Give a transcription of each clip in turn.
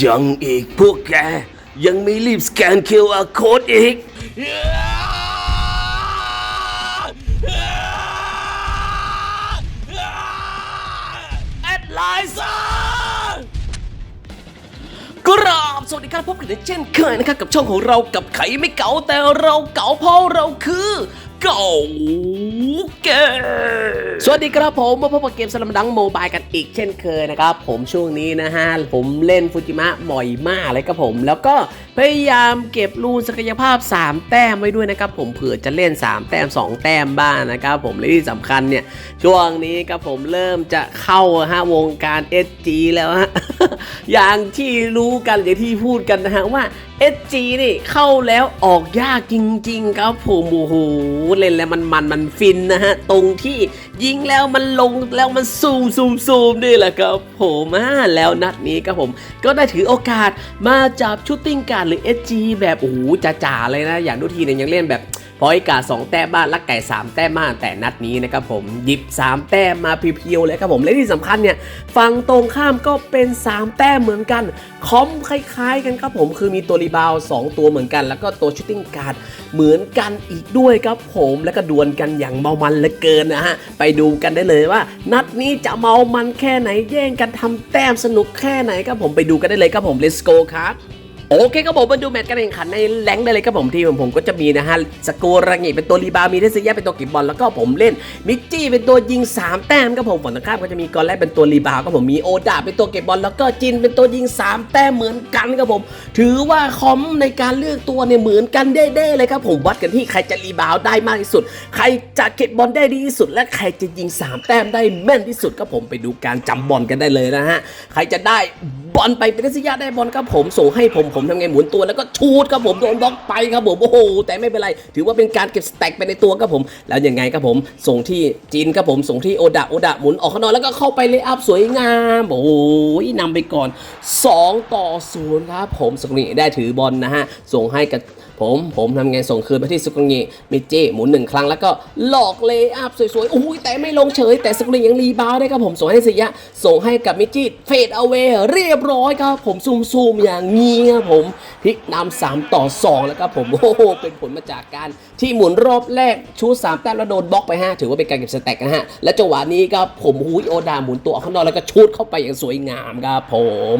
ยังอีกพวกแก ยังไม่รีบสแกน QR Code อีก แอดไลน์กราบสวัสดีครับพบกันเช่นเคยนะครับกับช่องของเรากับไขไม่เก๋าแต่เราเก๋าเพราะเราคือ เก๋าเกสวัสดีครับผมมาพบกับเกมสลัมดังโมบายกันอีกเช่นเคยนะครับ ผมช่วงนี้นะฮะ ผมเล่นฟูจิมะบ่อยมากเลยครับผม แล้วก็พยายามเก็บรูนศักยภาพ 3 แต้มไว้ด้วยนะครับ ผมเผื่อจะเล่น 3 แต้ม 2 แต้มบ้างนะครับผมและที่สำคัญเนี่ย ช่วงนี้ครับผมเริ่มจะเข้าฮะวงการ SG แล้วฮะอย่างที่รู้กันอย่างที่พูดกันนะฮะว่า SG นี่เข้าแล้วออกยากจริงๆครับผมโอ้โหเล่นแล้วมันมันมันฟินนะฮะ ตรงที่ ยิงแล้วมันลงแล้วมันซูมซูมซูมนี่แหละครับผมอ่าแล้วนัดนี้ครับผม ก็ได้ถือโอกาสมาจับชุดติ้งการดหรือ SG แบบโอ้โหจ๋าๆเลยนะ อย่างทุกทีเนี่ยยังเล่นแบบพอยกาสองแต้มบ้านลักไก่ 3 แต้มบ้านแต่นัดนี้นะครับผมหยิบ 3 แต้มมาเพียวๆเลยครับผมและที่สำคัญเนี่ยฝั่งตรงข้ามก็เป็น 3 แต้มเหมือนกันคอมคล้ายๆ กันครับผมคือมีตัวรีบาว2ตัวเหมือนกัน แล้วก็ตัวชูตติ้งการ์ดเหมือนกันอีกด้วยครับผมแล้วก็ดวลกันอย่างเมามันเหลือเกินนะฮะไปดูกันได้เลยว่า นัดนี้จะเมามันแค่ไหนแย่งกันทำแต้มสนุกแค่ไหนครับผมไปดูกันได้เลยครับผม let's go ครับ โอเคครับผมมาดูแมตช์การแข่งขันในแรงได้เลยครับผมทีมของผมก็จะมีนะฮะสโกรังิเป็นตัวรีบาวด์มีเทสเซียเป็นตัวเก็บบอลแล้วก็ผมเล่นมิกจี้เป็นตัวยิง 3 แต้มครับผมฝั่งตรงข้ามก็จะมีกอนแรกเป็นตัวรีบาวด์ครับผมมีโอดาเป็นตัวเก็บบอลแล้วก็จินเป็นตัวยิง 3 แต้มเหมือนกันครับผม ถือว่าคอมในการเลือกตัวเนี่ยเหมือนกันเด้ๆเลยครับผมวัดกันที่ใครจะรีบาวด์ได้มากที่สุด ใครจะเก็บบอลได้ดีที่สุด และใครจะยิง 3 แต้มได้แม่นที่สุดครับผมไปดูการจำบอลกันได้เลยนะฮะใครจะได้บอลไปเป็นเทสยาได้บอลครับผมส่งให้ผมผมทำไงหมุนตัวแล้วก็ชูดครับผมโดนบล็อกไปครับผมโอ้โหแต่ไม่เป็นไร ถือว่าเป็นการเก็บสแต็กไปในตัวครับผม แล้วยังไงครับผมส่งที่จีนครับผมส่งที่โอดะโอดะหมุนออกข้างนอกแล้วก็เข้าไปเลยอัพสวยงามโอ้ยนำไปก่อน 2 ต่อ0ครับผมสกุลิได้ถือบอลนะฮะส่งให้กับ ผมผมทำไงส่งคืนไปที่สกุงีมิจิหมุนหนึ่งครั้งแล้วก็หลอกเลย์อัพสวยๆอุ้ยแต่ไม่ลงเฉย แต่สกุงียังรีบาวได้ครับผมส่งให้สิยะ ส่งให้กับมิจิเฟดเอาเวเรียบร้อยครับผมซูมซูมๆอย่างนี้ครับผมพลิกนำสามต่อ2แล้วครับผมโอ้โหเป็นผลมาจากการที่หมุนรอบแรกชูสามแต้มแล้วโดนบล็อกไปฮะถือว่าเป็นการเก็บสแต็กนะฮะและจังหวะนี้ครับผมหุยโอดาหมุนตัวออกข้างนอกแล้วก็ชูดเข้าไปอย่างสวยงามครับผม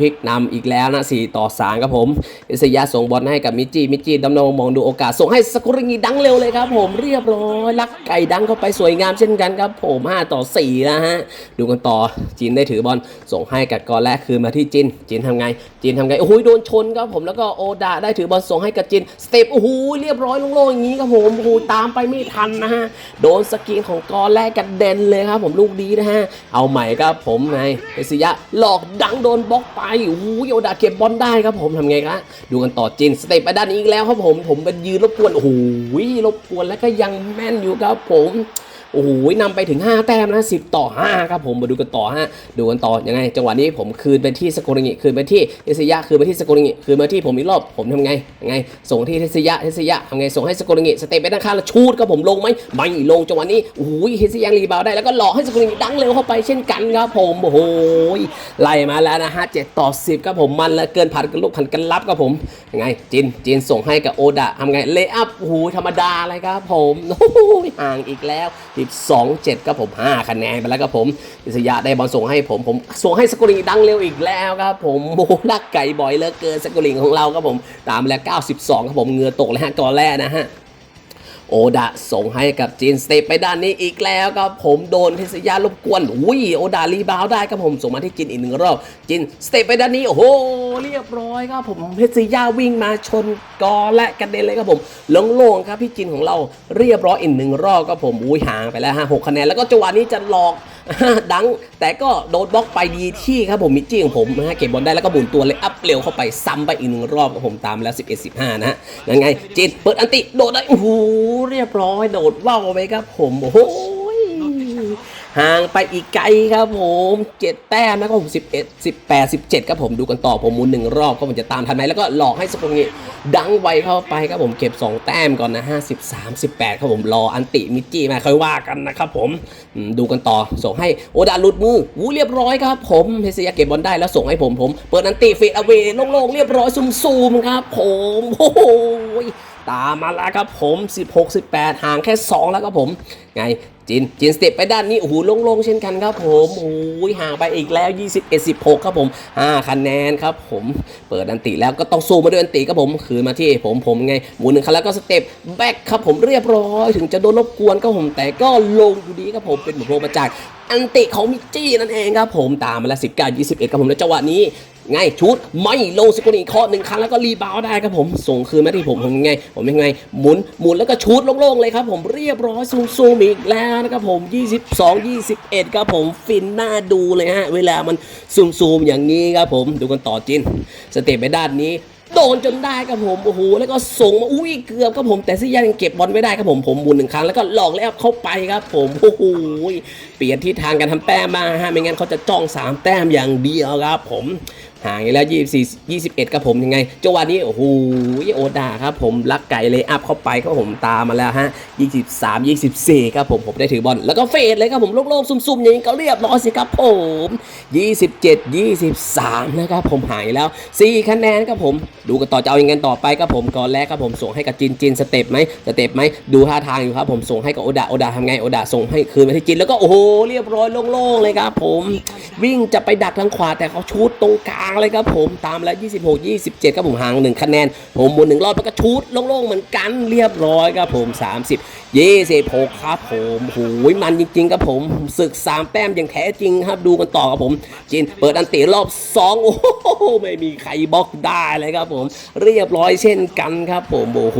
พลิกนำอีกแล้วนะ4ต่อ3ครับผมเอสยาส่งบอลให้กับมิจิมิจิดำรงมองดูโอกาส ส่งให้สกุริงีดังเร็วเลยครับ ผมเรียบร้อยลักไก่ดังเข้าไปสวยงามเช่นกันครับ ผม5ต่อ4นะฮะดูกันต่อจีนได้ถือบอลส่งให้กับกอนแรกคืนมาที่จินจินทำไงจินทำไงโอ้โหโดนชนครับผมแล้วก็โอดาได้ถือบอลส่งให้กับจินสเต็ปโอ้โหเรียบร้อยโล่งๆอย่างนี้ครับผมโอ้โหตามไปไม่ทันนะฮะโดนสกรีนของกอนแรกกันเด่นเลยครับ ผมลูกดีนะฮะเอาใหม่ครับผมไงเอสยะหลอกดังโดนบล็อกไปโอ้โหโอดาเก็บบอลได้ครับผมทำไงครับดูกันต่อจินสเตปไปด้านนี้อีกแล้วครับผม ผมเป็นยืนรบกวน โอ้โหรบกวนแล้วก็ยังแม่นอยู่ครับผม โอ้โหนำไปถึง 5 แต้มนะ10ต่อ 5 ครับผมมาดูกันต่อฮะดูกันต่อยังไง จังหวะนี้ผมคืนไปที่สโกริงิคืนไปที่เทสยะคืนไปที่สโกริงิคืนมาที่ผมอีกรอบผมทำไงยังไง ส่งที่เทสยะเทสยะทำไงส่งให้สโกริงิสเตปไปด้านข้างแล้วชูดครับผมลงไหมไม่ลงจังหวะนี้โอ้โหเทสยะรีบาวได้แล้วก็หลอกให้สโกริงิดังเร็วเข้าไปเช่นกันครับผมโอ้โหไล่มาแล้วนะฮะ7ต่อ10ครับผมมันเลยเกินผัดกันลูกผัดกันรับครับผมยังไงจินจินส่งให้กับโอดะทำไงเลอัพโอ้โหธรรมดาเลยครับผมโอ้โหห่างอีกแล้ว12 7ครับผม 5 คะแนนไปแล้วครับผมอิสยาได้บอลส่งให้ผมผมส่งให้สกุลิงดังเร็วอีกแล้วครับผมโมลักไก่บ่อยเลือเกินสกุลิงของเราครับผมตามแล้ว92ครับผมเงือตกแล้วฮะก่อนแรกนะฮะ ดะส่งให้กับจีนสเตปไปด้านนี้อีกแล้วครับผมโดนเทสยารบกวนอุ้ยโอดารีบาวได้ครับผมส่งมาที่จินอีกหนึ่งรอบจินสเตปไปด้านนี้โอ้โหเรียบร้อยครับผมเทสยาวิ่งมาชนกอและกระเด็นเลยครับผมโล่งๆครับพี่จินของเราเรียบร้อยอีกหนึ่งรอบครับผมอุ้ยห่างไปแล้วฮะหกคะแนนแล้วก็จังหวะนี้จะหลอก ดังแต่ก็โดนบล็อกไปดีที่ครับผมมิจี้ของผมนะฮะเก็บบอลได้แล้วก็บุนตัวเลยอัพเร็วเข้าไปซ้ำไปอีกหนึ่งรอบครับผมตามแล้ว 11 15 นะฮะยังไงจิตเปิดอันติโดดได้โอ้โหเรียบร้อยโดดว่าวไปครับผมโอ้โห ห่างไปอีกไกลครับผม7แต้มนะครับผม11 18 17ครับผมดูกันต่อผมมุนหนึ่งรอบก็ผมจะตามทันไหมแล้วก็หลอกให้สปงนี้ดังไวเข้าไปครับผมเก็บ2แต้มก่อนนะ53 18ครับผมรออันติมิจี้มาค่อยว่ากันนะครับผมดูกันต่อส่งให้โอดาลุดมือวูเรียบร้อยครับผมเฮเซียเก็บบอลได้แล้วส่งให้ผมผมเปิดอันติเฟดเอาเวโล่งๆเรียบร้อยซูมๆครับผมโอ้โหตามมาแล้วครับผม 16 18 ห่างแค่ 2 แล้วครับผม ไง จินจินสเต็ปไปด้านนี้โอ้โหโล่งๆเช่นกันครับผมโอ้ยห่างไปอีกแล้ว 21 16 ครับผม5คะแนนครับผมเปิดอันติแล้วก็ต้องสู้มาด้วยอันติครับผมคืนมาที่ผมผมไงหมุนหนึ่งครั้งแล้วก็สเต็ปแบ็คครับผมเรียบร้อยถึงจะโดนรบกวนครับผมแต่ก็ลงอยู่ดีครับผมเป็นบทลงมาจากอันติของมิกจี้นั่นเองครับผมตามมาแล้ว19 21ครับผมแล้วจังหวะนี้ ไงชุดไม่ลงสกุลอีกข้อหนึ่งครั้งแล้วก็รีบาวได้ครับผมส่งคืนมาที่ผมผมยังไง ผมยังไงหมุนหมุนแล้วก็ชุดโล่งๆเลยครับผมเรียบร้อยซูมซูมอีกแล้วนะครับผม 22 21ครับผมฟินหน้าดูเลยฮะเวลามันซูมซูมอย่างนี้ครับผมดูกันต่อจินสเต็ปไปด้านนี้โดนจนได้ครับผมโอ้โหแล้วก็ส่งมาอุ้ยเกือบครับผมแต่ซิยายังเก็บบอลไม่ได้ครับผมผมหมุนหนึ่งครั้งแล้วก็หลอกแล้วเข้าไปครับผมโอ้โหเปลี่ยนทิศทางการทำแต้มมาฮะไม่งั้นเขาจะจ้องสามแต้มอย่างเดียวครับผม ห่างอีกแล้ว24 21ครับผมยังไงจังหวะนี้โอ้โหโอดาครับผมลักไก่เลยอัพเข้าไปครับผมตามมาแล้วฮะ23 24ครับผมผมได้ถือบอลแล้วก็เฟดเลยครับผมโล่งๆซุ่มๆอย่างนี้ก็เรียบร้อยสิครับผม27 23นะครับผมหายแล้ว 4 คะแนนครับผมดูกันต่อจะเอายังไงต่อไปครับผมก่อนแรกครับผมส่งให้กับจินจินสเต็ปไหมสเต็ปไหมดูท่าทางอยู่ครับผมส่งให้กับโอดาโอดาทำไงโอดาส่งให้คืนมาที่จินแล้วก็โอ้โหเรียบร้อยโล่งๆเลยครับผมวิ่งจะไปดักทางขวาแต่เขาชูดตรงกลางเลยครับผมตามแล้ว 26 27ครับผมห่างหนึ่งคะแนน ผมหมุนหนึ่งรอบแล้วก็ชูดโล่งๆเหมือนกันเรียบร้อยครับผม 30 26ครับผมโอ้ยมันจริงๆครับผมศึกสามแต้มอย่างแท้จริงครับดูกันต่อครับผม จินเปิดอันตีรอบ2โอ้โหไม่มีใครบล็อกได้เลยครับผม เรียบร้อยเช่นกันครับผมโอ้โห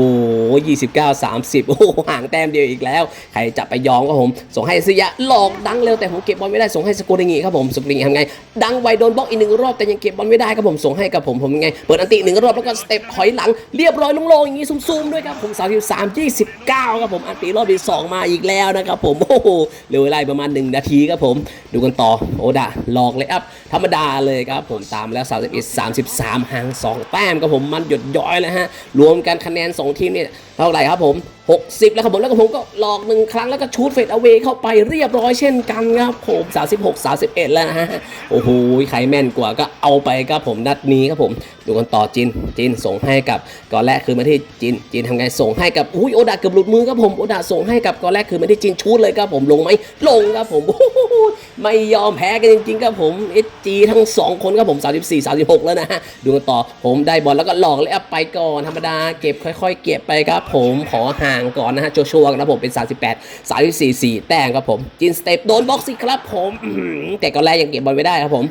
29 30โอ้าสามสิบโหห่างแต้มเดียวอีกแล้ว ใครจะไปยอมครับผม ส่งให้สยะหลอกดังเร็วแต่ผมเก็บบอลไม่ได้ส่งให้สกุลิงีครับผมสกุลิงีทำไง ดังไวโดนบล็อกอีกหนึ่งรอบแต่ยังเก็บบอลไม่ได้ครับผมส่งให้กับผมผมยังไงเปิดอันติหนึ่งรอบแล้วก็สเต็ปถอยหลังเรียบร้อยลงๆอย่างนี้ซูมๆด้วยครับผม33 29ครับผมอันติรอบที่สองมาอีกแล้วนะครับผมโอ้โหเหลือเวลาประมาณ 1 นาทีครับผม ดูกันต่อโอดาหลอกเลยอัพธรรมดาเลยครับผมตามแล้ว 31 33ห่าง2 แต้มครับผมมันหยดย้อยแล้วฮะรวมกันคะแนน 2 ทีมเนี่ยเท่าไหร่ครับผม60 แล้วครับผมแล้วก็ผมก็หลอกหนึ่งครั้งแล้วก็ชูดเฟดเอาเวเข้าไปเรียบร้อยเช่นกันครับผม36 31 แล้วนะฮะโอ้โหใครแม่นกว่าก็เอาไปครับผมนัดนี้ครับผม ดูกันต่อจินจินส่งให้กับก่อนแรกคือมาที่จินจินทำไงส่งให้กับอุ้ยโอดาเกือบหลุดมือครับผมโอดาส่งให้กับก่อนแรกคือมาที่จินชูดเลยครับผมลงไหมลงครับผมโอ้โหไม่ยอมแพ้กันจริงๆครับผมเอจีทั้งสองคนครับผม 34 36 แล้วนะฮะดูกันต่อผมได้บอลแล้วก็หลอกเลยอัพไปก่อนธรรมดาเก็บค่อย ๆ เก็บไปครับผมขอหาางก่อนนะฮะโจชัวกันนะผมเป็น 38 34 4แต้มครับผมจินสเตปโดนบล็อกสิครับผมแต่ก่อนแรกยังเก็บบอลไม่ได้ครับผม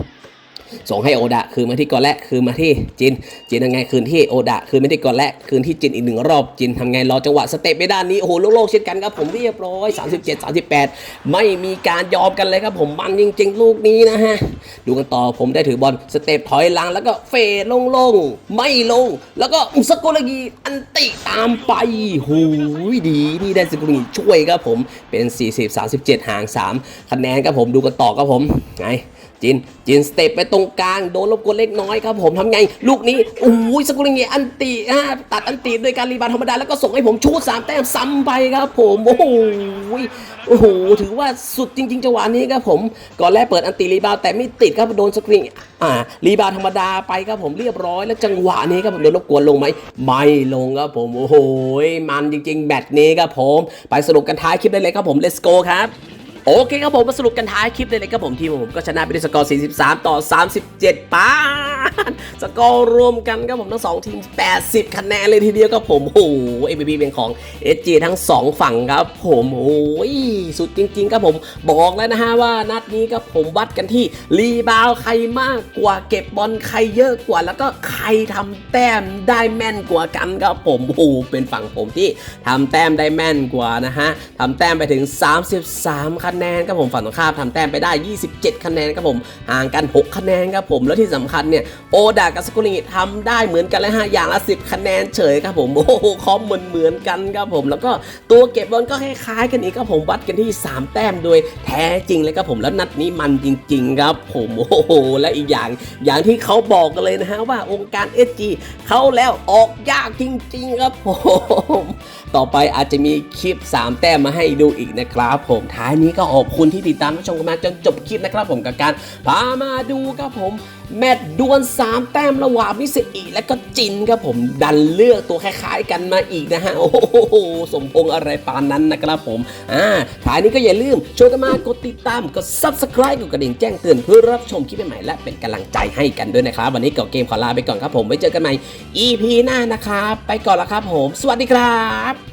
ส่งให้โอดะคืนมาที่ก่อนแรกคืนมาที่จิน จินทำไงคืนที่โอดะคืนมาที่ก่อนแรกคืนที่จินอีกหนึ่งรอบจินทำไงรอจังหวะสเต็ปไปด้านนี้โอ้โหโล่งๆเช่นกันครับผมเรียบร้อย 37 38 ไม่มีการยอมกันเลยครับผมมันจริง ๆ ลูกนี้นะฮะดูกันต่อผมได้ถือบอลสเต็ปถอยหลังแล้วก็เฟดลงๆไม่ลง แล้วก็สกุลกีอันติตามไปหูยดีนี่ได้สกุลกีช่วยครับผมเป็น 40 37 ห่าง 3 คะแนนครับผมดูกันต่อครับผมไง จินจินสเต็ปไปตรงกลางโดนรบกวนเล็กน้อยครับผมทำไง ลูกนี้โอ้ยสกุลเงียอันติอ่าตัดอันติด้วยการรีบาธรรมดาแล้วก็ส่งให้ผมชูดสามแต้มซ้ำไปครับผมโอ้โหโอ้โหถือว่าสุดจริงๆจังหวะนี้ครับผมก่อนแรกเปิดอันติรีบาวแต่ไม่ติดครับโดนสกรีนอ่ารีบาวธรรมดาไปครับผมเรียบร้อยแล้วจังหวะนี้ครับผมโดนรบกวนลงไหมไม่ลงครับผมโอ้โหมันจริงๆแบตนี้ครับผม ไปสรุปกันท้ายคลิปได้เลยครับผม let's go ครับ โอเคครับผมมาสรุปกันท้ายคลิปเลยเลยครับผมทีมของผมก็ชนะไปด้วยสกอร์ 43 ต่อ 37ป้านสกอร์รวมกันครับผมทั้ง 2 ทีม 80 คะแนนเลยทีเดียวครับผมโอ้เอ b เป็นของ SG ทั้ง 2 ฝั่งครับผมโอ้ยสุดจริง ๆ ครับผมบอกแล้วนะฮะว่านัดนี้ครับผมวัดกันที่รีบาวใครมากกว่าเก็บบอลใครเยอะกว่า แล้วก็ใครทำแต้มได้แม่นกว่ากันครับผมโอ้เป็นฝั่งผมที่ทำแต้มได้แม่นกว่านะฮะทำแต้มไปถึง 33คะคะแนนครับผมฝั่งตรงข้ามทำแต้มไปได้ 27 คะแนนครับผมห่างกัน 6 คะแนนครับผมแล้วที่สำคัญเนี่ยโอดากับสกุลิทำได้เหมือนกันเลยฮะอย่างละ 10 คะแนนเฉยครับผมโอ้โหคอมเหมือนเหมือนกันครับผม แล้วก็ตัวเก็บบอลก็คล้ายๆกันอีกครับผมวัดกันที่ 3 แต้มโดยแท้จริงเลยครับผมแล้วนัดนี้มันจริง ๆ ครับผมโอ้โหและอีกอย่างอย่างที่เขาบอกกันเลยนะฮะว่าองค์การ SG เขาแล้วออกยากจริง ๆ ครับผม ต่อไปอาจจะมีคลิป 3 แต้มมาให้ดูอีกนะครับผมท้ายนี้ก็ขอบคุณที่ติดตามรับชมกันมาจนจบคลิปนะครับผมกับการพามาดูครับผม แมตช์ดวล3แต้มระหว่างมิสอิและก็จินครับผมดันเลือกตัวคล้ายๆกันมาอีกนะฮะโอ้โหสมพงษ์อะไรปานนั้นนะครับผมอ่าท้ายนี้ก็อย่าลืมช่วยกันมากดติดตามกด subscribe กดกระดิ่งแจ้งเตือนเพื่อรับชมคลิปใหม่ๆและเป็นกำลังใจให้กันด้วยนะครับ วันนี้เก่าเกมขอลาไปก่อนครับผมไว้เจอกันใหม่ EP หน้านะครับไปก่อนละครับผม สวัสดีครับ